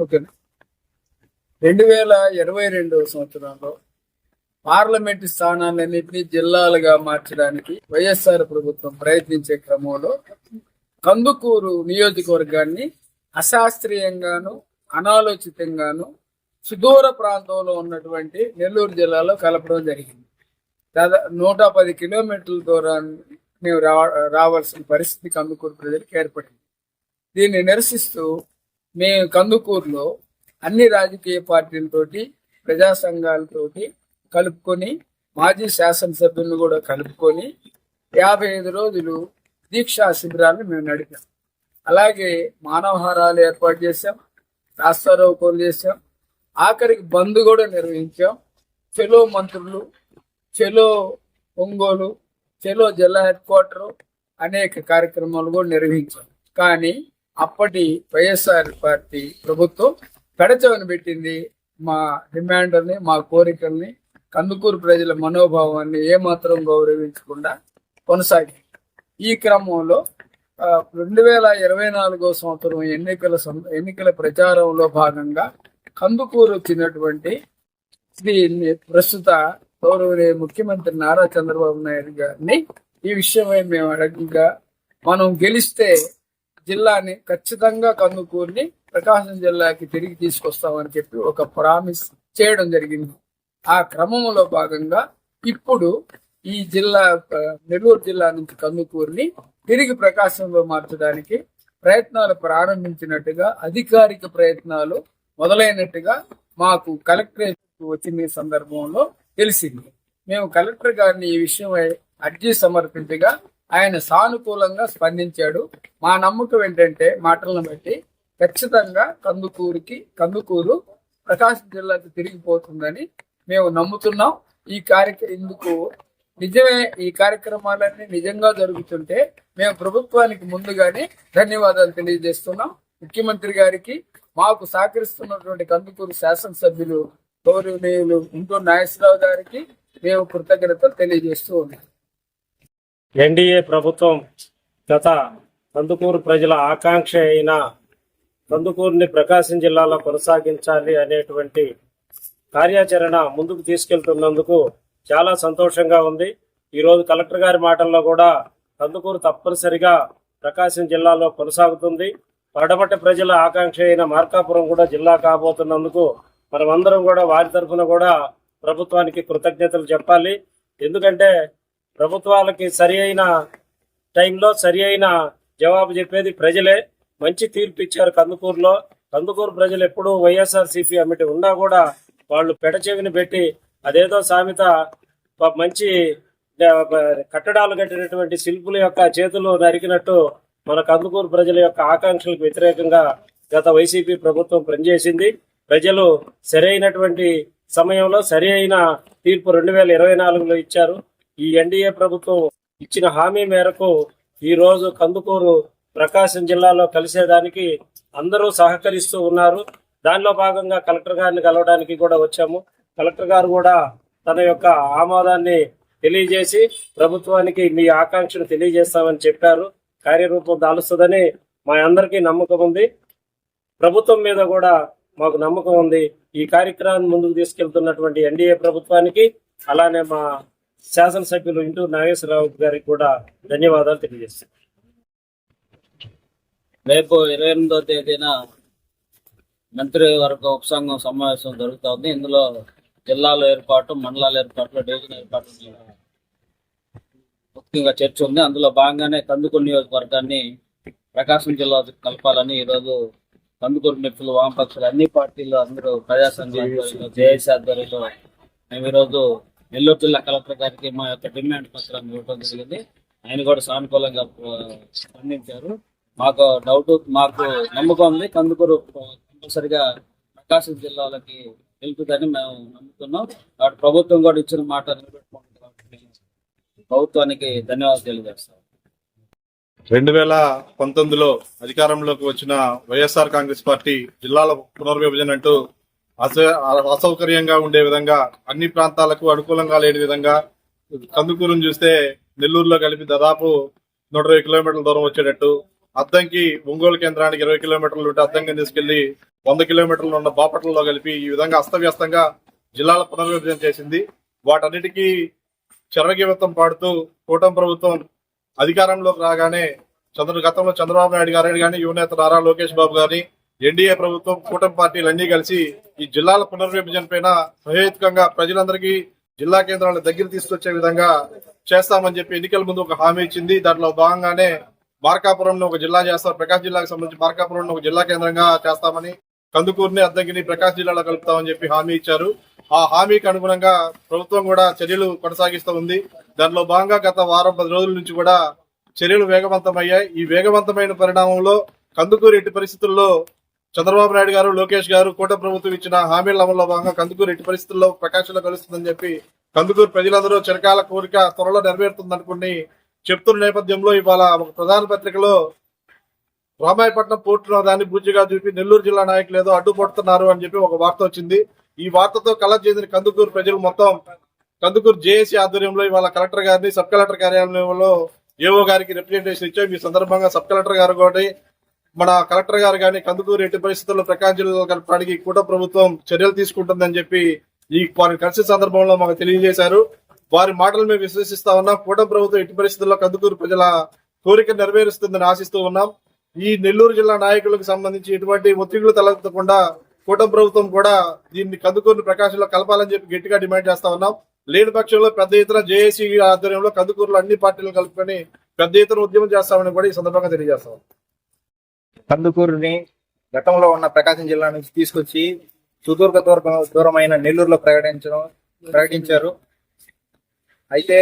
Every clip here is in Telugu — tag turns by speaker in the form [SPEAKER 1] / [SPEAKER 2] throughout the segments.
[SPEAKER 1] ఓకేనా? రెండు వేల ఇరవై రెండవ సంవత్సరంలో పార్లమెంటు స్థానాలన్నింటినీ జిల్లాలుగా మార్చడానికి వైఎస్ఆర్ ప్రభుత్వం ప్రయత్నించే క్రమంలో కందుకూరు నియోజకవర్గాన్ని అశాస్త్రీయంగాను అనాలోచితంగాను సుదూర ప్రాంతంలో ఉన్నటువంటి నెల్లూరు జిల్లాలో కలపడం జరిగింది. దాదాపు నూట పది కిలోమీటర్ల దూరాన్ని మేము రావాల్సిన పరిస్థితి కందుకూరు ప్రజలకు ఏర్పడింది. దీన్ని నిరసిస్తూ మేము కందుకూరులో అన్ని రాజకీయ పార్టీలతోటి ప్రజా సంఘాలతోటి కలుపుకొని మాజీ శాసనసభ్యులను కూడా కలుపుకొని యాభై ఐదు రోజులు దీక్షా శిబిరాలను మేము నడిపాం. అలాగే మానవహారాలు ఏర్పాటు చేశాం రాస్తారోకోలు చేశాం ఆఖరికి బంద్ కూడా నిర్వహించాం. చెలో మంత్రులు చెలో ఒంగోలు చెలో జిల్లా హెడ్ క్వార్టర్ అనేక కార్యక్రమాలు కూడా నిర్వహించాం. కానీ అప్పటి వైఎస్ఆర్ పార్టీ ప్రభుత్వం పెడచవని పెట్టింది మా డిమాండ్ని మా కోరికల్ని కందుకూరు ప్రజల మనోభావాన్ని ఏమాత్రం గౌరవించకుండా కొనసాగి ఈ క్రమంలో రెండు వేల ఇరవై నాలుగో సంవత్సరం ఎన్నికల సం- ఎన్నికల ప్రచారంలో భాగంగా కందుకూరు వచ్చినటువంటి దీన్ని ప్రస్తుత గౌరవనీయ ముఖ్యమంత్రి నారా చంద్రబాబు నాయుడు గారిని ఈ విషయమై మేము అడగగా మనం గెలిస్తే జిల్లాని ఖచ్చితంగా కందుకూరుని ప్రకాశం జిల్లాకి తిరిగి తీసుకొస్తామని చెప్పి ఒక ప్రామిస్ చేయడం జరిగింది. ఆ క్రమంలో భాగంగా ఇప్పుడు ఈ జిల్లా నెల్లూరు జిల్లా నుంచి కందుకూరిని తిరిగి ప్రకాశంలో మార్చడానికి ప్రయత్నాలు ప్రారంభించినట్టుగా అధికారిక ప్రయత్నాలు మొదలైనట్టుగా మాకు కలెక్టరేట్ వచ్చిన సందర్భంలో తెలిసింది. మేము కలెక్టర్ గారిని ఈ విషయమై అర్జీ సమర్పించగా ఆయన సానుకూలంగా స్పందించాడు. మా నమ్మకం ఏంటంటే మాటలను బట్టి ఖచ్చితంగా కందుకూరుకి కందుకూరు ప్రకాశం జిల్లాకు తిరిగిపోతుందని మేము నమ్ముతున్నాం. ఈ కార్యక్రమం ఇందుకు నిజమే ఈ కార్యక్రమాలన్నీ నిజంగా జరుగుతుంటే మేము ప్రభుత్వానికి ముందుగానే ధన్యవాదాలు తెలియజేస్తున్నాం. ముఖ్యమంత్రి గారికి మాకు సహకరిస్తున్నటువంటి కందుకూరు శాసనసభ్యులు గౌరవనీయులు ఇంటూ నాగేశ్వరరావు గారికి మేము కృతజ్ఞతలు తెలియజేస్తూ ఉన్నాం.
[SPEAKER 2] ఎన్డీఏ ప్రభుత్వం గత కందుకూరు ప్రజల ఆకాంక్ష అయిన కందుకూరుని ప్రకాశం జిల్లాలో కొనసాగించాలి అనేటువంటి కార్యాచరణ ముందుకు తీసుకెళ్తున్నందుకు చాలా సంతోషంగా ఉంది. ఈరోజు కలెక్టర్ గారి మాటల్లో కూడా కందుకూరు తప్పనిసరిగా ప్రకాశం జిల్లాలో కొనసాగుతుంది. పడమటి ప్రజల ఆకాంక్ష అయిన మార్కాపురం కూడా జిల్లా కాబోతున్నందుకు మనమందరం కూడా వారి తరఫున కూడా ప్రభుత్వానికి కృతజ్ఞతలు చెప్పాలి. ఎందుకంటే ప్రభుత్వాలకి సరి అయిన టైంలో సరి అయిన జవాబు చెప్పేది ప్రజలే. మంచి తీర్పు ఇచ్చారు కందుకూరులో. కందుకూరు ప్రజలు ఎప్పుడూ వైఎస్ఆర్ సిపి అమిటి ఉన్నా కూడా వాళ్ళు పెడచెవిని పెట్టి అదేదో సామెత మంచి కట్టడాలు కట్టినటువంటి శిల్పుల యొక్క చేతులు నరికినట్టు మన కందుకూరు ప్రజల యొక్క ఆకాంక్షలకు వ్యతిరేకంగా గత వైసీపీ ప్రభుత్వం పనిచేసింది. ప్రజలు సరైనటువంటి సమయంలో సరి అయిన తీర్పు రెండు వేల ఇరవై నాలుగులో ఇచ్చారు. ఈ ఎన్డీఏ ప్రభుత్వం ఇచ్చిన హామీ మేరకు ఈ రోజు కందుకూరు ప్రకాశం జిల్లాలో కలిసేదానికి అందరూ సహకరిస్తూ ఉన్నారు. దానిలో భాగంగా కలెక్టర్ గారిని కలవడానికి కూడా వచ్చాము. కలెక్టర్ గారు కూడా తన యొక్క ఆమోదాన్ని తెలియజేసి ప్రభుత్వానికి మీ ఆకాంక్షను తెలియజేస్తామని చెప్పారు. కార్యరూపం దాలుస్తుందని మా అందరికీ నమ్మకం ఉంది. ప్రభుత్వం మీద కూడా మాకు నమ్మకం ఉంది. ఈ కార్యక్రమాన్ని ముందుకు తీసుకెళ్తున్నటువంటి ఎన్డీఏ ప్రభుత్వానికి అలానే మా శాసనసభ్యులు ఇంటూ నాగేశ్వరరావు గారికి కూడా ధన్యవాదాలు తెలియజేస్తాను
[SPEAKER 3] రేపు ఇరవై ఎనిమిదో తేదీన మంత్రివర్గ ఉపసంఘం సమావేశం జరుగుతోంది. ఇందులో జిల్లాల ఏర్పాటు మండలాల ఏర్పాట్లు డివిజన్ ఏర్పాటు ముఖ్యంగా చర్చ ఉంది. అందులో భాగంగానే కందుకూరు నియోజకవర్గాన్ని ప్రకాశం జిల్లా కలపాలని ఈరోజు కందుకూరు నిపుణులు వామపక్షులు అన్ని పార్టీలు అందరూ ప్రజా సంఘాల జేఏసీ ఆధ్వర్యంలో మేము ఈరోజు నెల్లూరు జిల్లా కలెక్టర్ గారికి మా యొక్క డిమాండ్ పత్రం ఇవ్వడం జరిగింది. ఆయన కూడా సానుకూలంగా స్పందించారు. మాకు డౌట్ మాకు నమ్మకం ఉంది. కందుకూరు కంపల్సరిగా ప్రకాశం జిల్లాలకి వెళ్తుందని మేము నమ్ముతున్నాం. కాబట్టి ప్రభుత్వం కూడా ఇచ్చిన మాట నిలబెట్టుకుంటుంది ప్రభుత్వానికి ధన్యవాదాలు తెలియజేస్తాం.
[SPEAKER 4] రెండు వేల పంతొమ్మిదిలో అధికారంలోకి వచ్చిన వైఎస్ఆర్ కాంగ్రెస్ పార్టీ జిల్లాల పునర్విభజన అంటూ అసౌకర్యంగా ఉండే విధంగా అన్ని ప్రాంతాలకు అనుకూలంగా లేని విధంగా కందుకూరును చూస్తే నెల్లూరులో కలిపి దాదాపు నూట ఇరవై కిలోమీటర్ల దూరం వచ్చేటట్టు అద్దంకి ఒంగోలు కేంద్రానికి ఇరవై కిలోమీటర్లు ఉంటే అద్దంకి తీసుకెళ్ళి వంద కిలోమీటర్లు ఉన్న బాపట్లలో కలిపి ఈ విధంగా అస్తవ్యస్తంగా జిల్లాల పునర్విభజన చేసింది. వాటన్నిటికీ చరగీవతం పాడుతూ కూటమి ప్రభుత్వం అధికారంలోకి రాగానే చంద్ర గతంలో చంద్రబాబు నాయుడు గారు కానీ యువనేత నారా లోకేష్ బాబు గారిని ఎన్డీఏ ప్రభుత్వం కూటమి పార్టీలన్నీ కలిసి ఈ జిల్లాల పునర్విభజన పైన సహేతుకంగా ప్రజలందరికీ జిల్లా కేంద్రాలను దగ్గర తీసుకొచ్చే విధంగా చేస్తామని చెప్పి ఎన్నికల ముందు ఒక హామీ ఇచ్చింది. దాంట్లో భాగంగానే మార్కాపురం ఒక జిల్లా చేస్తాం ప్రకాశ్ జిల్లాకు సంబంధించి మార్కాపురం ఒక జిల్లా కేంద్రంగా చేస్తామని కందుకూరుని అద్దంకిని ప్రకాశ్ జిల్లాలో కలుపుతామని చెప్పి హామీ ఇచ్చారు. ఆ హామీకి అనుగుణంగా ప్రభుత్వం కూడా చర్యలు కొనసాగిస్తూ ఉంది. దానిలో భాగంగా గత వారం పది రోజుల నుంచి కూడా చర్యలు వేగవంతమయ్యాయి. ఈ వేగవంతమైన పరిణామంలో కందుకూరు ఎట్టి పరిస్థితుల్లో చంద్రబాబు నాయుడు గారు లోకేష్ గారు కోట ప్రభుత్వం ఇచ్చిన హామీల అమల్లో భాగంగా కందుకూరు ఎట్టి పరిస్థితుల్లో ప్రకాశంలో కలుస్తుందని చెప్పి కందుకూరు ప్రజలందరూ చిరకాల కోరిక త్వరలో నెరవేరుతుందనుకుని చెప్తున్న నేపథ్యంలో ఇవాళ ఒక ప్రధాన పత్రికలో రామాయపట్నం పోర్టులో దాన్ని బూచిగా చూపి నెల్లూరు జిల్లా నాయకులు ఏదో అడ్డుపడుతున్నారు అని చెప్పి ఒక వార్త వచ్చింది. ఈ వార్తతో కలర్ చేసిన కందుకూరు ప్రజలు మొత్తం కందుకూరు జేఏసీ ఆధ్వర్యంలో ఇవాళ కలెక్టర్ గారిని సబ్ కలెక్టర్ కార్యాలయంలో ఏఓ గారికి రిప్రజెంటేషన్ ఇచ్చాం ఈ సందర్భంగా సబ్ కలెక్టర్ గారు కూడా మన కలెక్టర్ గారు కానీ కందుకూరు ఎట్టి పరిస్థితుల్లో ప్రకాశం జిల్లాలో కలపడానికి కూట ప్రభుత్వం చర్యలు తీసుకుంటుందని చెప్పి ఈ వారిని కలిసిన సందర్భంలో మాకు తెలియజేశారు. వారి మాటలు మేము విశ్వసిస్తా ఉన్నాం. కూట ప్రభుత్వం ఎట్టి పరిస్థితుల్లో కందుకూరు ప్రజల కోరిక నెరవేరుస్తుందని ఆశిస్తూ ఉన్నాం. ఈ నెల్లూరు జిల్లా నాయకులకు సంబంధించి ఎటువంటి ఒత్తిళ్ళు తలెత్తకుండా కూట ప్రభుత్వం కూడా దీన్ని కందుకూరు ప్రకాశంలో కలపాలని చెప్పి గట్టిగా డిమాండ్ చేస్తా ఉన్నాం. లేని పక్షంలో పెద్ద ఎత్తున జేఏసీ ఆధ్వర్యంలో కందుకూరులో అన్ని పార్టీలు కలుపుకొని పెద్ద ఎత్తున ఉద్యమం చేస్తామని కూడా ఈ సందర్భంగా తెలియజేస్తాం
[SPEAKER 5] కందుకూరుని గతంలో ఉన్న ప్రకాశం జిల్లా నుంచి తీసుకొచ్చి సుదూర్ఘ దూర దూరమైన నెల్లూరులో ప్రకటించడం ప్రకటించారు. అయితే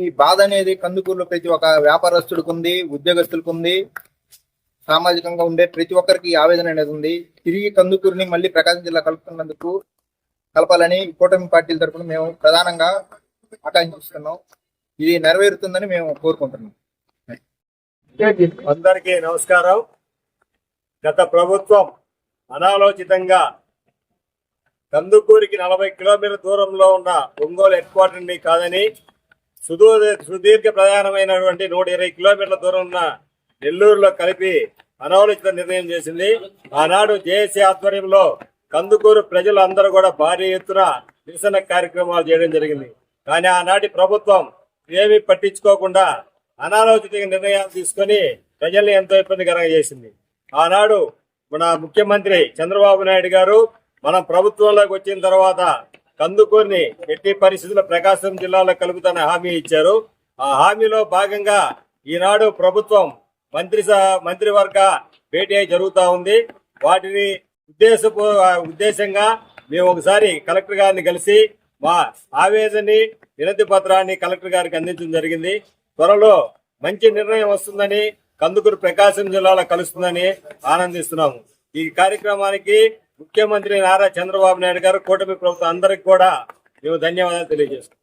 [SPEAKER 5] ఈ బాధ అనేది కందుకూరులో ప్రతి ఒక్క వ్యాపారస్తుడికి ఉంది ఉద్యోగస్తులకు ఉంది. సామాజికంగా ఉండే ప్రతి ఒక్కరికి ఆవేదన అనేది ఉంది. తిరిగి కందుకూరుని మళ్ళీ ప్రకాశం జిల్లా కలుపుతున్నందుకు కలపాలని కూటమి పార్టీల తరఫున మేము ప్రధానంగా ఆకాంక్షిస్తున్నాం. ఇది నెరవేరుతుందని మేము కోరుకుంటున్నాం.
[SPEAKER 6] అందరికీ నమస్కారం. గత ప్రభుత్వం అనాలోచితంగా కందుకూరికి నలభై కిలోమీటర్ల దూరంలో ఉన్న ఒంగోలు హెడ్ క్వార్టర్ని కాదని సుదూర సుదీర్ఘ ప్రధానమైనటువంటి నూట ఇరవై కిలోమీటర్ల దూరం ఉన్న నెల్లూరులో కలిపి అనాలోచిత నిర్ణయం చేసింది. ఆనాడు జేఏసీ ఆధ్వర్యంలో కందుకూరు ప్రజలు అందరూ కూడా భారీ ఎత్తున నిరసన కార్యక్రమాలు చేయడం జరిగింది. కానీ ఆనాటి ప్రభుత్వం ఏమీ పట్టించుకోకుండా అనాలోచిత నిర్ణయాలు తీసుకొని ప్రజల్ని ఎంతో ఇబ్బందికరంగా చేసింది. ఆనాడు మన ముఖ్యమంత్రి చంద్రబాబు నాయుడు గారు మనం ప్రభుత్వంలోకి వచ్చిన తర్వాత కందుకూరిని ఎట్టి పరిస్థితుల్లో ప్రకాశం జిల్లాలో కలుపుతానని హామీ ఇచ్చారు. ఆ హామీలో భాగంగా ఈనాడు ప్రభుత్వం మంత్రి మంత్రివర్గ భేటీ జరుగుతూ ఉంది. వాటిని ఉద్దేశపూ ఉద్దేశంగా మేము ఒకసారి కలెక్టర్ గారిని కలిసి మా ఆవేదనని వినతి పత్రాన్ని కలెక్టర్ గారికి అందించడం జరిగింది. త్వరలో మంచి నిర్ణయం వస్తుందని కందుకూరు ప్రకాశం జిల్లాలో కలుస్తుందని ఆనందిస్తున్నాము. ఈ కార్యక్రమానికి ముఖ్యమంత్రి నారా చంద్రబాబు నాయుడు గారు కూటమి ప్రభుత్వం అందరికి కూడా మేము ధన్యవాదాలు తెలియజేస్తున్నాం.